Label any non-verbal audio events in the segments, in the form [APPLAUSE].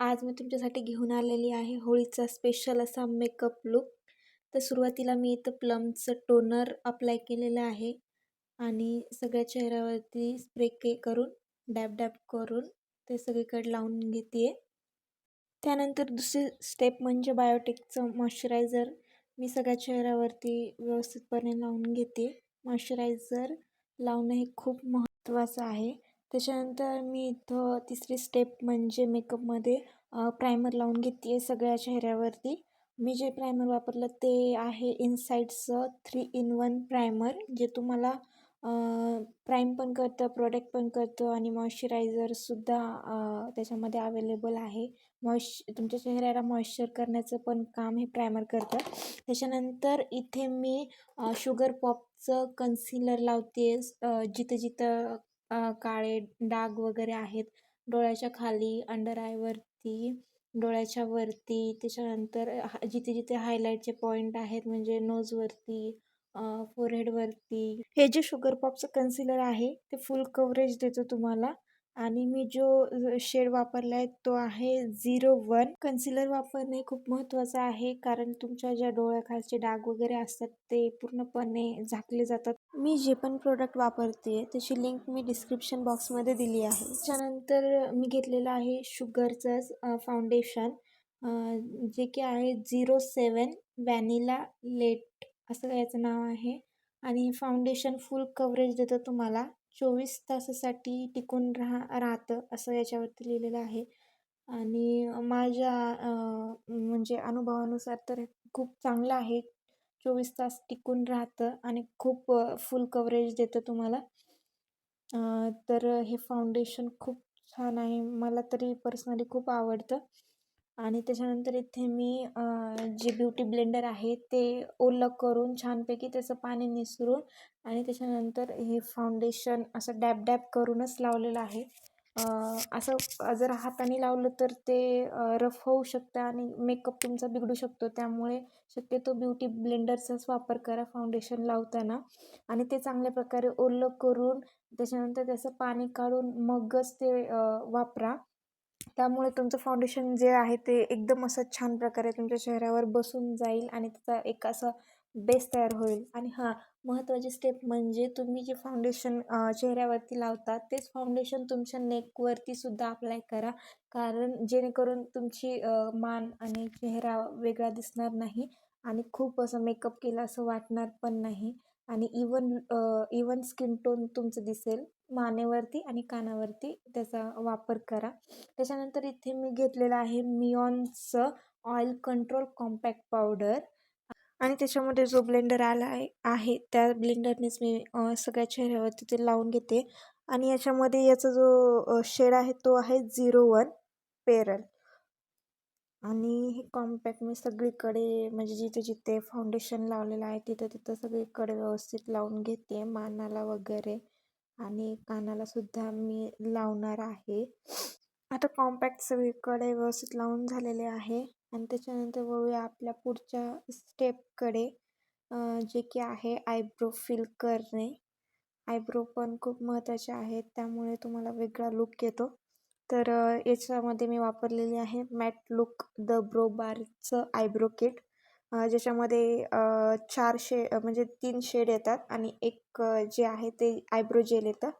आज मी तुमच्यासाठी घेऊन आलेली आहे होळीचा स्पेशल असा मेकअप लुक तर सुरुवातीला मी इथं प्लमचं टोनर अप्लाय केलेलं आहे. आणि सगळ्या चेहऱ्यावरती स्प्रे के करून डॅब डॅब करून ते सगळीकडे लावून घेते त्यानंतर दुसरी स्टेप म्हणजे बायोटिकचं मॉइश्चरायझर मी सगळ्या चेहऱ्यावरती व्यवस्थितपणे लावून घेते मॉइश्चरायझर लावणं हे खूप महत्त्वाचं आहे. त्याच्यानंतर मी इथं तिसरी स्टेप म्हणजे मेकअपमध्ये प्रायमर लावून घेते आहे सगळ्या चेहऱ्यावरती. मी जे प्रायमर वापरलं ते आहे इनसाईडचं थ्री इन वन प्रायमर जे तुम्हाला प्राईम पण करतं प्रोडक्ट पण करतं आणि मॉइश्चरायझरसुद्धा त्याच्यामध्ये अवेलेबल आहे. मॉइश तुमच्या चेहऱ्याला मॉइश्चर करण्याचं पण काम हे प्रायमर करतं. त्याच्यानंतर इथे मी शुगर पॉपचं कन्सिलर लावते जिथं जिथं काळे डाग वगैरे आहेत. डोळ्याच्या खाली अंडर आयवरती डोळ्याच्या वरती त्याच्यानंतर हा जिथे जिथे हायलाईटचे पॉईंट आहेत म्हणजे नोजवरती फोरहेडवरती हे जे शुगर पॉपचं कन्सिलर आहे ते फुल कवरेज देतो तुम्हाला. आणि मी जो शेड वापरला आहे तो आहे झिरो वन कन्सिलर वापरणे खूप महत्त्वाचं आहे कारण तुमच्या ज्या डोळ्याखालचे डाग वगैरे असतात ते पूर्णपणे झाकले जातात. मी जे पण प्रोडक्ट वापरते आहे त्याची लिंक मी डिस्क्रिप्शन बॉक्समध्ये दिली आहे. त्याच्यानंतर मी घेतलेलं आहे शुगरचंच फाउंडेशन जे की आहे झिरो सेवन व्हॅनिला लेट असं याचं नाव आहे. आणि हे फाउंडेशन फुल कवरेज देतं तुम्हाला. चोवीस तासासाठी टिकून राहा राहतं असं याच्यावरती लिहिलेलं आहे. आणि माझ्या म्हणजे अनुभवानुसार तर खूप चांगलं आहे. चोवीस तास टिकून राहतं आणि खूप फुल कवरेज देतं तुम्हाला. तर हे फाउंडेशन खूप छान आहे. मला तरी पर्सनली खूप आवडतं. आणि त्याच्यानंतर इथे मी जे ब्युटी ब्लेंडर आहे ते ओलं करून छानपैकी त्याचं पाणी निसरून आणि त्याच्यानंतर हे फाउंडेशन असं डॅब डॅब करूनच लावलेलं आहे. असं जर हाताने लावलं तर ते रफ होऊ शकतं आणि मेकअप तुमचा बिघडू शकतो. त्यामुळे शक्यतो ब्युटी ब्लेंडरचाच वापर करा फाउंडेशन लावताना. आणि ते चांगल्या प्रकारे ओलं करून त्याच्यानंतर त्याचं पाणी काढून मगच ते वापरा. त्यामुळे तुमचं फाउंडेशन जे आहे ते एकदम असं छान प्रकारे तुमच्या चेहऱ्यावर बसून जाईल आणि त्याचा एक असं बेस तयार होईल. आणि हां महत्त्वाची स्टेप म्हणजे तुम्ही जे फाउंडेशन चेहऱ्यावरती लावता तेच फाउंडेशन तुमच्या नेकवरती सुद्धा अप्लाय करा. कारण जेणेकरून तुमची मान आणि चेहरा वेगळा दिसणार नाही आणि खूप असं मेकअप केला असं वाटणार पण नाही. आणि इवन इवन स्किन टोन तुमचं दिसेल. मानेवरती आणि कानावरती त्याचा वापर करा. त्याच्यानंतर इथे मी घेतलेलं आहे मिऑनचं ऑइल कंट्रोल कॉम्पॅक्ट पावडर आणि त्याच्यामध्ये जो ब्लेंडर आला आहे आहे त्या ब्लेंडरनेच मी सगळ्या चेहऱ्यावरती ते लावून घेते. आणि याच्यामध्ये याचा जो शेड आहे तो आहे झिरो वन पेरल. आणि हे कॉम्पॅक्ट मी सगळीकडे म्हणजे जिथे जिथे फाउंडेशन लावलेलं आहे तिथं तिथं सगळीकडे व्यवस्थित लावून घेते मानाला वगैरे आणि कानाला सुद्धा मी लावणार आहे. आता कॉम्पॅक्ट सगळीकडे व्यवस्थित लावून झालेले आहे. आणि त्याच्यानंतर वळूया आपल्या पुढच्या स्टेपकडे जे की आहे आयब्रो फिल करणे. आयब्रो पण खूप महत्त्वाचे आहेत त्यामुळे तुम्हाला वेगळा लुक येतो. तर याच्यामध्ये मी वापरलेली आहे मॅट लुक द ब्रो बारचं आयब्रो किट ज्याच्यामध्ये चार शे म्हणजे तीन शेड येतात आणि एक जे आहे ते आयब्रो जेल येतं.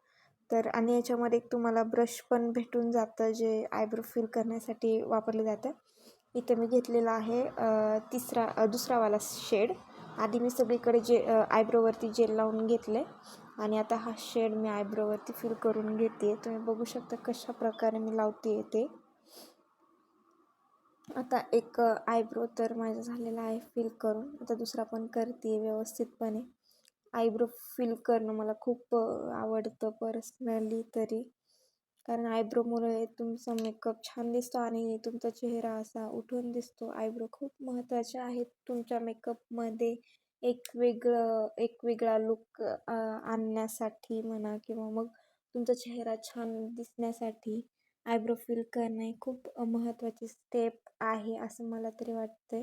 तर आणि याच्यामध्ये एक तुम्हाला ब्रश पण भेटून जातं जे आयब्रो फिल करण्यासाठी वापरलं जातं. इथे मी घेतलेला आहे तिसरा दुसरावाला शेड आधी मी सगळीकडे जे आयब्रोवरती जेल लावून घेतले आणि आता हा शेड मी आयब्रोवरती फिल करून घेते. तुम्ही बघू शकता कशा प्रकारे मी लावते ते. आता एक आयब्रो तर माझा झालेला आहे फिल करून. आता दुसरा पण करते व्यवस्थितपणे. आयब्रो फिल करणं मला खूप आवडतं पर्सनली तरी. कारण आयब्रोमुळे तुमचा मेकअप छान दिसतो आणि तुमचा चेहरा असा उठून दिसतो. आयब्रो खूप महत्त्वाचे आहेत तुमच्या मेकअपमध्ये एक वेगळं एक वेगळा लुक आणण्यासाठी म्हणा किंवा मग तुमचा चेहरा छान दिसण्यासाठी आयब्रो फिल करणं खूप महत्त्वाची स्टेप आहे असं मला तरी वाटतं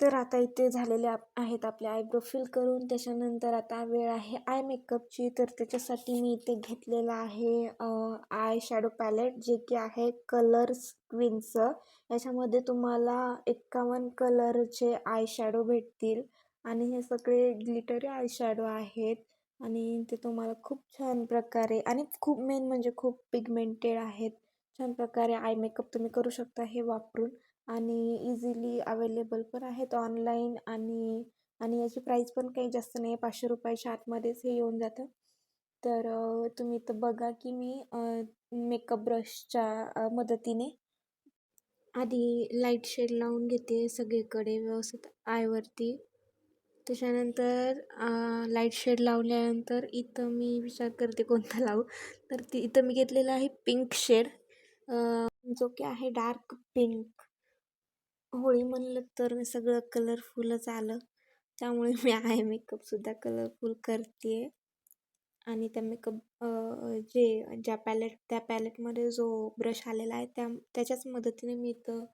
तर आता इथे झालेले आप आहेत आपले आयब्रो फिल करून. त्याच्यानंतर आता वेळ आहे आय मेकअपची. तर त्याच्यासाठी मी इथे घेतलेलं आहे आय शॅडो पॅलेट जे की आहे कलर्स क्वीनचं. याच्यामध्ये तुम्हाला एक्कावन्न कलरचे आय शॅडो भेटतील. आणि हे सगळे ग्लिटरी आय शॅडो आहेत. आणि ते तुम्हाला खूप छान प्रकारे आणि खूप मेन म्हणजे खूप पिगमेंटेड आहेत. छान प्रकारे आय मेकअप तुम्ही करू शकता हे वापरून. आणि इझिली अवेलेबल पण आहेत ऑनलाईन आणि आणि याची प्राईस पण काही जास्त नाही पाचशे रुपयाच्या आतमध्येच हे येऊन जातं. तर तुम्ही तर बघा की मी मेकअप ब्रशच्या मदतीने आधी लाइट शेड लावून घेते सगळीकडे व्यवस्थित आयवरती. त्याच्यानंतर लाइट शेड लावल्यानंतर इथं मी विचार करते कोणता लावू. तर ती इथं मी घेतलेला आहे पिंक शेड जो की आहे डार्क पिंक होळी म्हणलं तर सगळं कलरफुलच आलं. त्यामुळे मी आय मेकअपसुद्धा कलरफुल करते आणि त्या मेकअप जे ज्या पॅलेट त्या पॅलेटमध्ये जो ब्रश आलेला आहे त्या त्याच्याच मदतीने मी इथं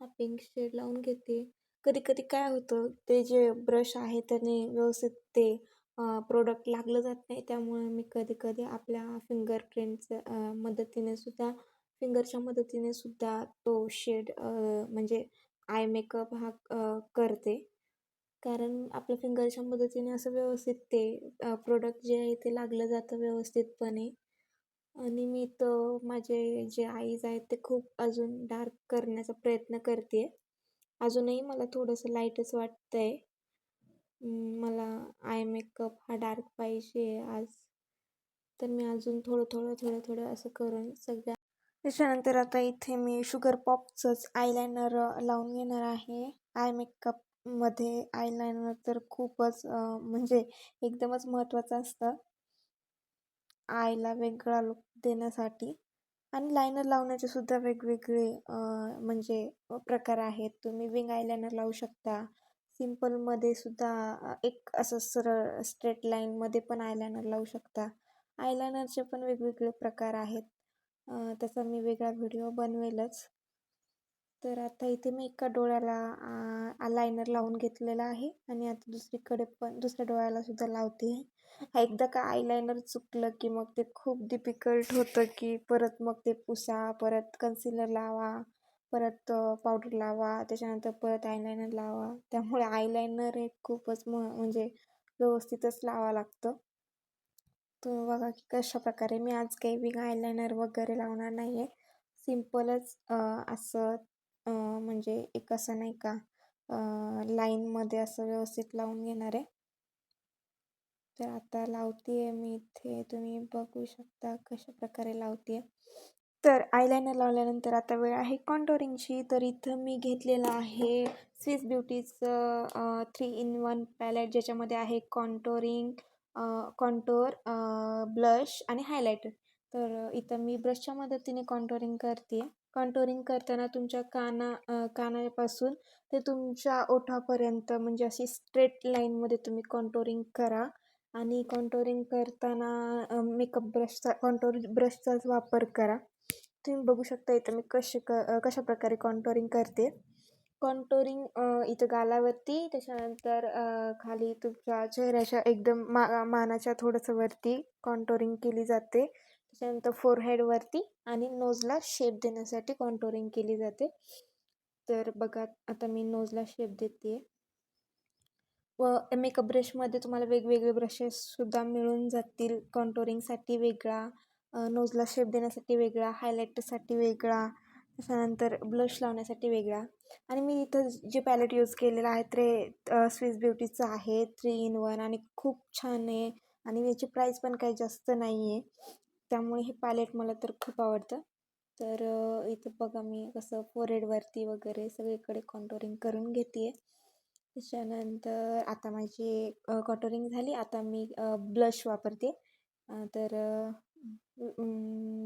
हा पिंक शेड लावून घेते. कधी कधी काय होतं ते जे ब्रश आहे त्याने व्यवस्थित ते प्रोडक्ट लागलं जात नाही. त्यामुळे मी कधी कधी आपल्या फिंगर प्रिंटच्या मदतीने सुद्धा फिंगरच्या मदतीने सुद्धा तो शेड म्हणजे आय मेकअप हा करते. कारण आपल्या फिंगरच्या मदतीने असं व्यवस्थित ते प्रोडक्ट जे आहे ते लागलं जातं व्यवस्थितपणे. आणि मी तर माझे जे आईज आहेत ते खूप अजून डार्क करण्याचा प्रयत्न करते. अजूनही मला थोडंसं लाईटच वाटतं आहे मला आय मेकअप हा डार्क पाहिजे आज. तर मी अजून थोडं थोडं थोडं थोडं असं करून सगळ्या त्याच्यानंतर आता इथे मी शुगर पॉपचंच आयलायनर लावून घेणार आहे. आय मेकअपमध्ये आयलायनर तर खूपच म्हणजे एकदमच महत्त्वाचं असतं. आयला वेगळा लुक देण्यासाठी. आणि लायनर लावण्याचे सुद्धा वेगवेगळे म्हणजे प्रकार आहेत. तुम्ही विंग आयलायनर लावू शकता. सिम्पलमध्ये सुद्धा एक असं सरळ स्ट्रेट लाईनमध्ये पण आयलायनर लावू शकता. आयलायनरचे पण वेगवेगळे प्रकार आहेत. त्याचा मी वेगळा व्हिडिओ बनवेलच. तर आता इथे मी एका डोळ्याला लायनर लावून घेतलेला आहे आणि आता दुसरीकडे पण दुसऱ्या डोळ्याला सुद्धा लावते. एकदा का आयलायनर चुकलं की मग ते खूप डिफिकल्ट होतं की परत मग ते पुसा परत कन्सिलर लावा परत पावडर लावा त्याच्यानंतर परत आयलायनर लावा. त्यामुळे आयलायनर हे खूपच म म्हणजे व्यवस्थितच लावा लागतं. तुम्ही बघा की कशा प्रकारे मी आज काही विंग आयलायनर वगैरे लावणार नाही आहे सिम्पलच असं म्हणजे एक असं नाही का लाईनमध्ये असं व्यवस्थित लावून घेणार. आहे तर आता लावते आहे मी इथे तुम्ही बघू शकता कशा प्रकारे लावते तर आयलायनर लावल्यानंतर आता वेळ आहे कॉन्टोरिंगची तर इथं मी घेतलेलं आहे स्विस ब्युटीचं थ्री इन वन पॅलेट ज्याच्यामध्ये आहे कॉन्टोरिंग कॉन्टोर ब्लश आणि हायलायटर तर इथं मी ब्रशच्या मदतीने कॉन्टोरिंग करते. कॉन्टोरिंग करताना तुमच्या काना कानापासून ते तुमच्या ओठापर्यंत म्हणजे अशी स्ट्रेट लाईनमध्ये तुम्ही कॉन्टोरिंग करा. आणि कॉन्टोरिंग करताना मेकअप ब्रशचा कॉन्टोर ब्रशचाच वापर करा. तुम्ही बघू शकता इथं मी कसे क कशा प्रकारे कॉन्टोरिंग करते. कॉन्टोरिंग इथं गालावरती. त्याच्यानंतर खाली तुमच्या चेहऱ्याच्या एकदम मा मानाच्या थोडंसं वरती कॉन्टोरिंग केली जाते. त्याच्यानंतर फोरहेडवरती आणि नोजला शेप देण्यासाठी कॉन्टोरिंग केली जाते. तर बघा आता मी नोजला शेप देते. व मेकअप ब्रशमध्ये तुम्हाला वेगवेगळे ब्रशेससुद्धा मिळून जातील. कॉन्टोरिंगसाठी वेगळा नोजला शेप देण्यासाठी वेगळा हायलाईटसाठी वेगळा त्याच्यानंतर ब्लश लावण्यासाठी वेगळा. आणि मी इथं जे पॅलेट यूज केलेलं आहे ते स्विस ब्युटीचं आहे थ्री इन वन आणि खूप छान आहे. आणि याची प्राईस पण काही जास्त नाही आहे त्यामुळे हे पॅलेट मला तर खूप आवडतं. तर इथं बघा मी कसं फोरेडवरती वगैरे सगळीकडे कॉन्टोरिंग करून घेते त्याच्यानंतर आता माझी कॉन्टोरिंग झाली. आता मी ब्लश वापरते. तर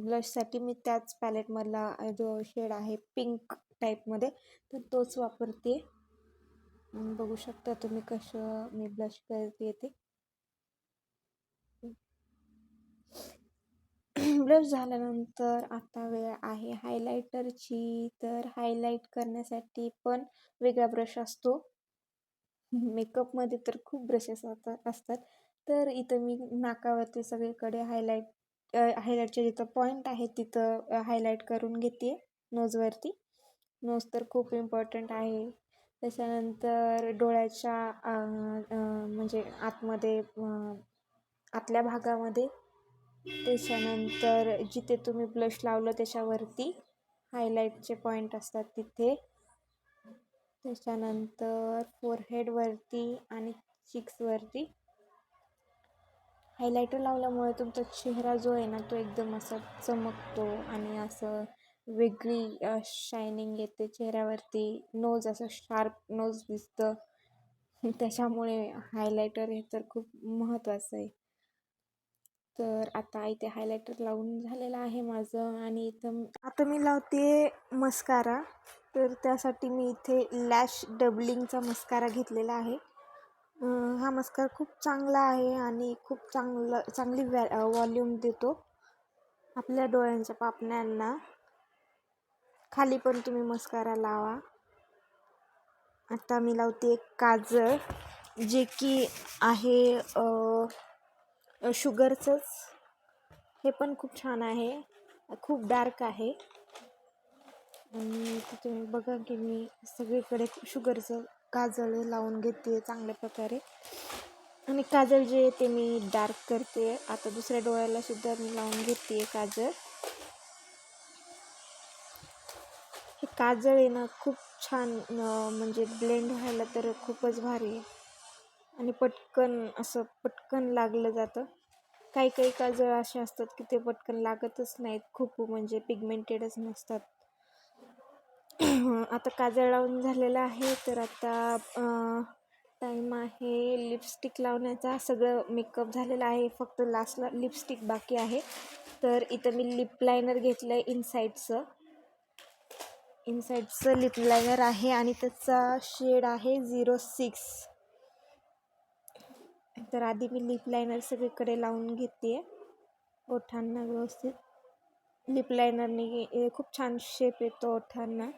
ब्लशसाठी मी त्याच पॅलेटमधला जो शेड आहे पिंक टाईपमध्ये तर तोच वापरते. बघू शकता तुम्ही कसं मी ब्लश करते ते. ब्लश झाल्यानंतर आता वेळ आहे हायलायटरची तर हायलाईट करण्यासाठी पण वेगळा ब्रश असतो. मेकअपमध्ये तर खूप ब्रशेस असतात तर इथं मी नाकावरती सगळीकडे हायलाईट हायलाईटचे जिथं पॉईंट आहे तिथं हायलाईट करून घेते नोजवरती नोज तर खूप इम्पॉर्टंट आहे. त्याच्यानंतर डोळ्याच्या म्हणजे आतमध्ये आतल्या भागामध्ये. त्याच्यानंतर जिथे तुम्ही ब्लश लावलं त्याच्यावरती हायलाईटचे पॉईंट असतात तिथे. त्याच्यानंतर फोरहेडवरती आणि चिक्सवरती हायलायटर लावल्यामुळे तुमचा चेहरा जो आहे ना तो एकदम असा चमकतो आणि असं वेगळी शायनिंग येते चेहऱ्यावरती. नोज असं शार्प नोज दिसतं. त्याच्यामुळे हायलायटर हे तर खूप महत्त्वाचं आहे. तर आता इथे हायलायटर लावून झालेलं आहे माझं आणि इथं आता मी लावते मस्कारा तर त्यासाठी मी इथे लॅश डबलिंगचा मस्कारा घेतलेला आहे. हा मस्कारा खूप चांगला आहे आणि खूप चांगलं चांगली वॅ वॉल्यूम देतो. आपल्या डोळ्यांच्या पापण्यांना. खाली पण तुम्ही मस्कारा लावा. आता मी लावते एक काजळ जे की आहे शुगरचंच. हे पण खूप छान आहे. खूप डार्क आहे. आणि तुम्ही बघा की मी सगळीकडे शुगरचं काजळ लावून घेते चांगल्या प्रकारे. आणि काजळ जे आहे ते मी डार्क करते. आता दुसऱ्या डोळ्याला सुद्धा मी लावून घेते काजळ. काजळ आहे ना खूप छान म्हणजे ब्लेंड व्हायला तर खूपच भारी आहे. आणि पटकन असं पटकन लागलं जातं. काही काही काजळ असे असतात की ते पटकन लागतच नाहीत खूप म्हणजे पिगमेंटेडच नसतात. [CLEARS THROAT] आता काजळ लावून झालेलं आहे तर आता टाईम आहे लिपस्टिक लावण्याचा. सगळं मेकअप झालेला आहे फक्त लास्टला लिपस्टिक बाकी आहे. तर इथं मी लिप लायनर घेतलं आहे इनसाईडचं इनसाईडचं लिप लायनर आहे आणि त्याचा शेड आहे झिरो सिक्स. तर आधी मी लिप लायनर सगळीकडे लावून घेते. ओठांना व्यवस्थित. लिप लायनरने खूप छान शेप येतो ओठांना.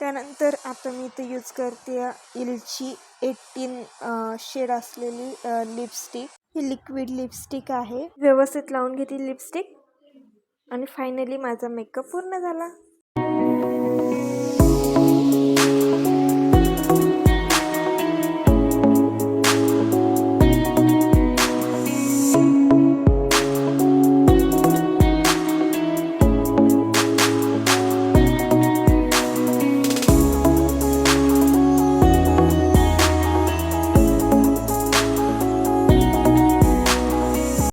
त्यानंतर आता मी इथे यूज करते इलची एटीन शेड असलेली लिपस्टिक ही लिक्विड लिपस्टिक आहे. व्यवस्थित लावून घेते लिपस्टिक आणि फायनली माझा मेकअप पूर्ण झाला.